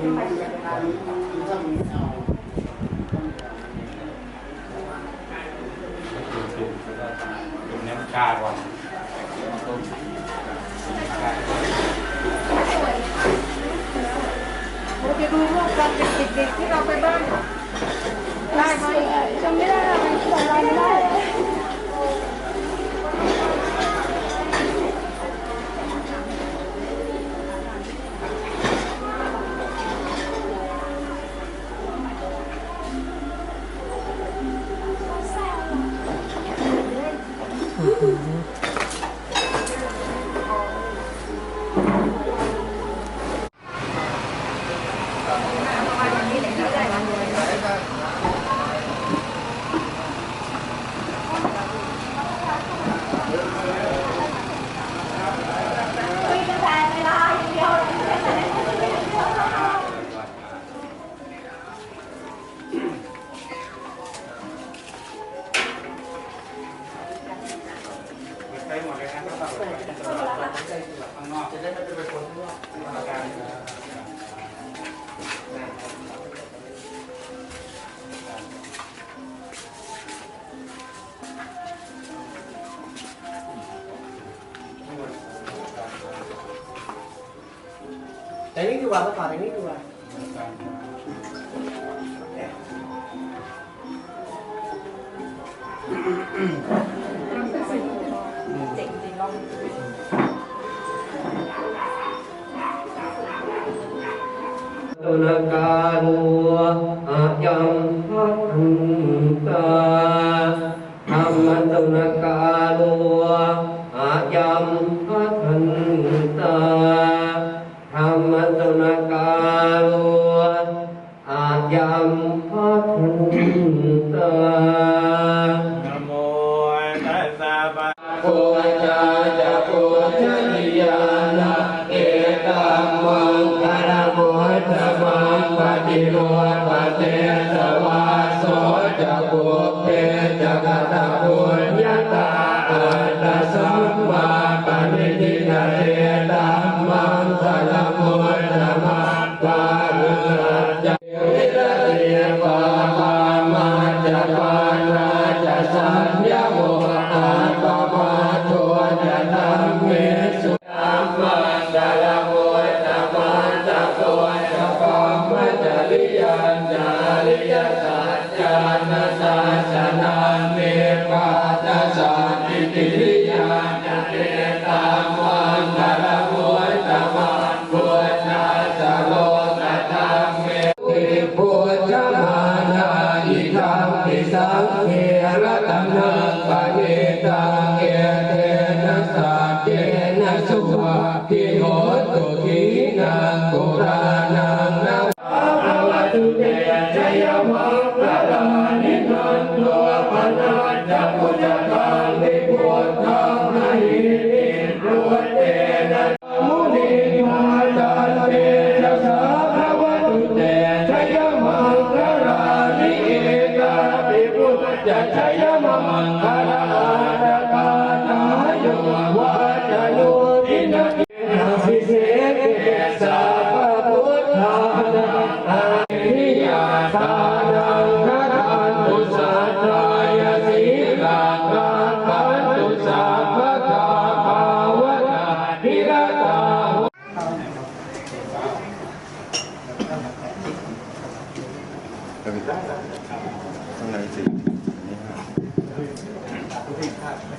ตรงนี้มันกล้าก่อนเราจะดูรูปตอนเจะได้ไม่เป็นคนข้างนอกอาการแต่นี่ดีกว่าเมื่อก่อนแต่นี่ดีกว่าเจ๋งจริงลอง ตุ ปาปามาจะปานาจะสัญญโมอาปมาโทจะธรรมเมสุตัมมังดาลโมตมันตะโกจะปัมมจริยันจาริยสัจจานาสาสนาเมปาตสาติติริยานจะเตตั ภ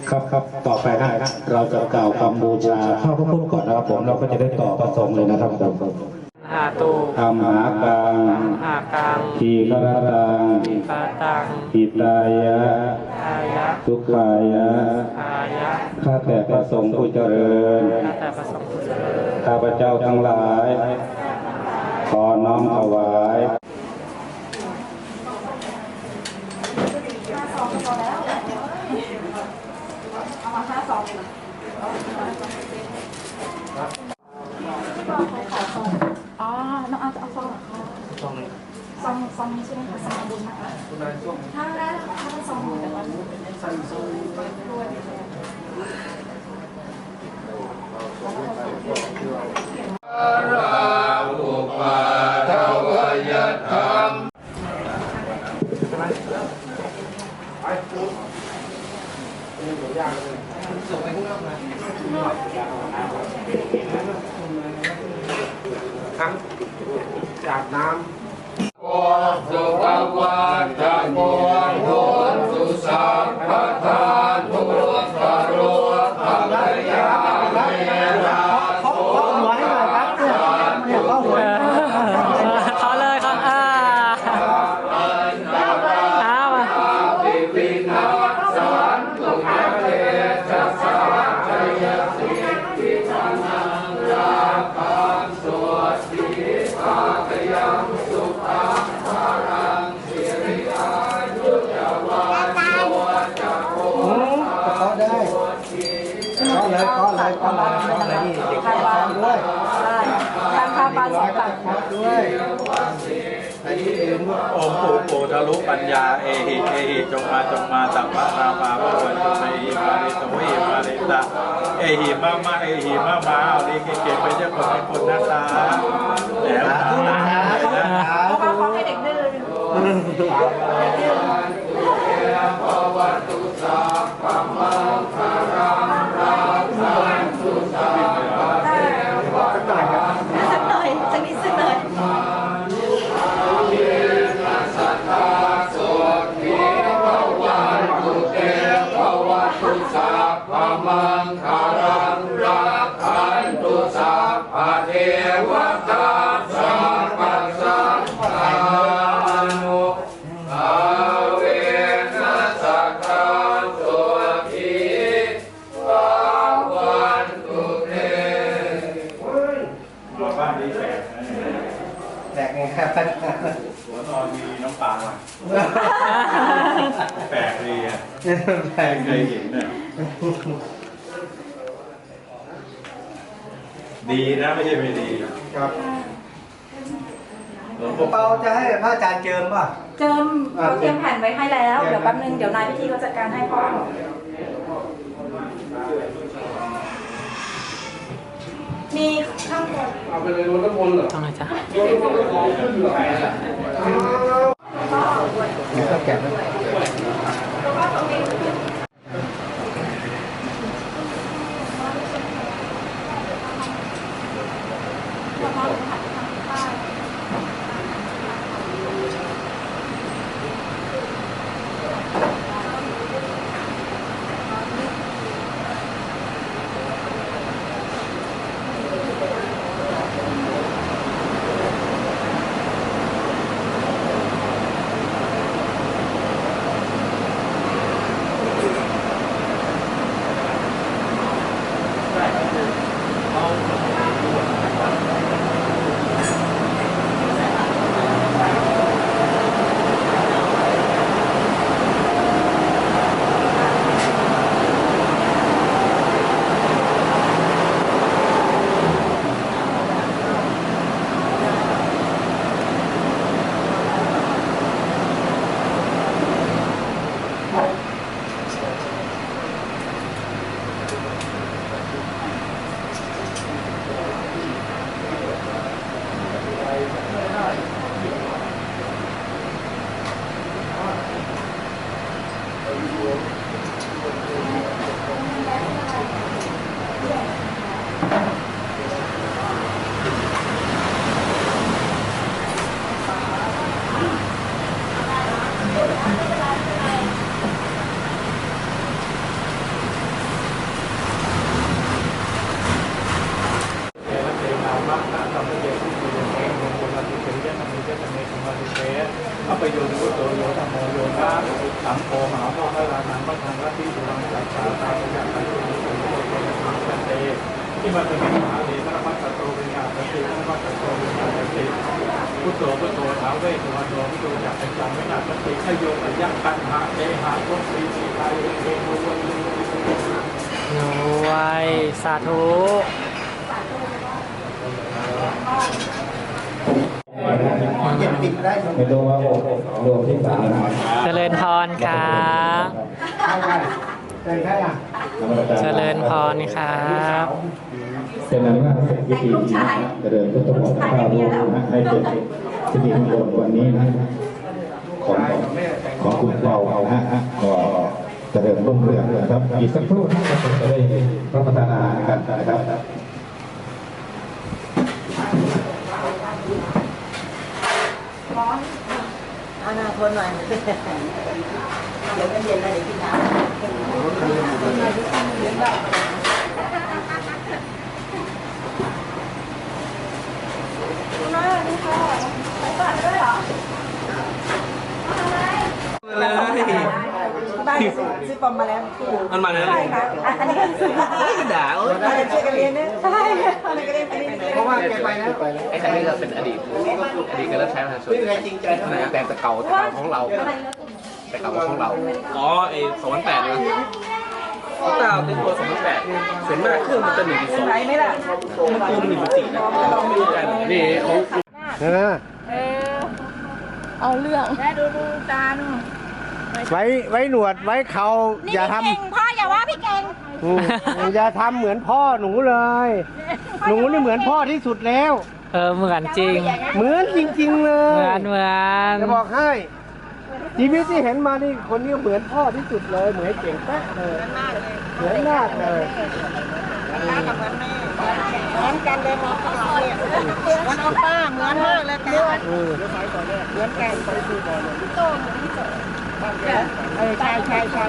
ครับครับต่อไปนะเราจะกล่าวคำบูชาข้าพระพุทธก่อนนะครับผมเราก็จะได้ต่อประสงค์เลยนะครับผมอาตุธรรมหากังอากังทีฆรตังปาตังหิตายะอาทุกขายะอาข้าแต่ประสงค์ผู้เจริญข้าแต่ประสงค์ผู้เจริญข้าพเจ้าทั้งหลาย ขอน้อมถวาย ซองเลยนะอ๋อ น้องอาจะเอาซองเหรอคะซองเลยซองซองนี้ใช่ไหมคะซองบุญนะคะถ้าได้ถ้าเป็นซองบุญแต่ว่าซองซองด้วยรปไป รับจากน้ำสุขวันจะโมทุนสุสัพพทา เคาะเลยเคาะเลยเคาะเลยนี่เด็กเคาะด้วยทานข้าวปลาสองตักด้วยอันนี้ลืมด้วยองค์ปู่ปู่ทะลุปัญญาเอหิเอหิจงมาจงมาสัพพะราภาพระวันตุเมหิมาริตหิมาริตะเอหิมามาเอหิมามาเอาดีเก่งไปเจ้าคนให้คนหน้าตาแล้วสาธุนะสาธุสาเพราะว่าเขาให้เด็กดื้อสัก total ครับ หัวนอนมีน้ำปลาว่ะแปลกดีอะแตกเคยเห็นเนี่ยดีนะไม่ใช่ไม่ดีครับหลวงผพ่อมเปาจะให้พระอาจารย์เจิมป่ะ เจิมเขาเตรียมแผ่นไว้ให้แล้ว เดี๋ยวแป๊บนึง เดี๋ยวนายพิธีเขาจัดการให้พ่อ มีข้างบนต้องไหนจ๊ะมีข้าวแกงไหม ข้าพโยนพุทโธโยธรรมโมโยนะสังโฆมหาโมคคลานังพระธังรัตติสุรังสัจจาตาปัญญาปัญญาปัญญาปัญญาปัญญาเตที่มันเป็นมหาเดชพระมัตตโตเป็นญาติติพระมัตตโตเป็นญาติ พุทโธพุทโธท้าวเวสวรรณโยพุทโธจักรจันไม่นาสติขโยปัญญาปัญหาเตหะทุกปีสีไทยเอโมวันโยหนูไว้สาธุเย็บติดได้ไม่รู้ว่าโอ้รวมที่สามเจริญพรครับใช่ใช่ใช่ใช่อะเจริญพรครับ เป็นนั้นว่าเสร็จพิธีนะเจริญพุทธมนต์ข้าวรูปนะให้เป็นพิธีมงคลวันนี้นะของของคุณเปานะฮะก็จะเจริญรุ่งเรืองนะครับอีกสักครู่นะครับเราจะได้รับประทานอาหารกันนะครับอนาคนหน่อยเดี๋ยวก็เย็นแล้วเดี๋ยวกินน้ำ บ้าน ซื้อปอมมาแล้วมันมาแล้วใช่ค่ะอะอันนี้ก็ซื้อมาด่าเออเราจะช่วยกันเรียนเนี่ยใช่อันนี้ก็เรียนอันนี้เพราะว่าแกไปแล้วไอ้คันนี้เราเป็นอดีตอดีตก็เริ่มใช้ประชาชนไม่มีใครจริงใจเท่าไหร่แต่แต่เก่าแต่เก่าของเราแต่เก่าของเราอ๋อไอ้สองพันแปดนะเต้าเป็นตัวสองพันแปดส่วนมากเครื่องมันจะหนึ่งสองไหนไหมล่ะมันตัวมันหนึ่งสี่นะไม่รู้กันนี่เขาเอาเรื่องแม่ดูดูตาหนู ไว้ไว้หนวดไว้เขาอย่าทเก่งพ่ออย่าว่าพี่เก่งำอืมอย่าทำเหมือนพ่อหนูเลย หนูนี่เหมือนพ่อที่สุดแล้ว เออเหมือนจริง เหมือนจริง ๆ เลเหมือยนเหมือนจะบอกให้ชีวิตที่เห็นมานี่คนนี้เหมือนพ่อที่สุดเลย เหมือนเก่งแป๊ะเลยเหมือนมากเลยตากับเหมือนแม่เหมือนกันเลยมองข้างหลังเนี่ยเหมือนเอาป้าเหมือนมากเลยค่ะเออเหมือนกันเออ ใช่ใช่ใช่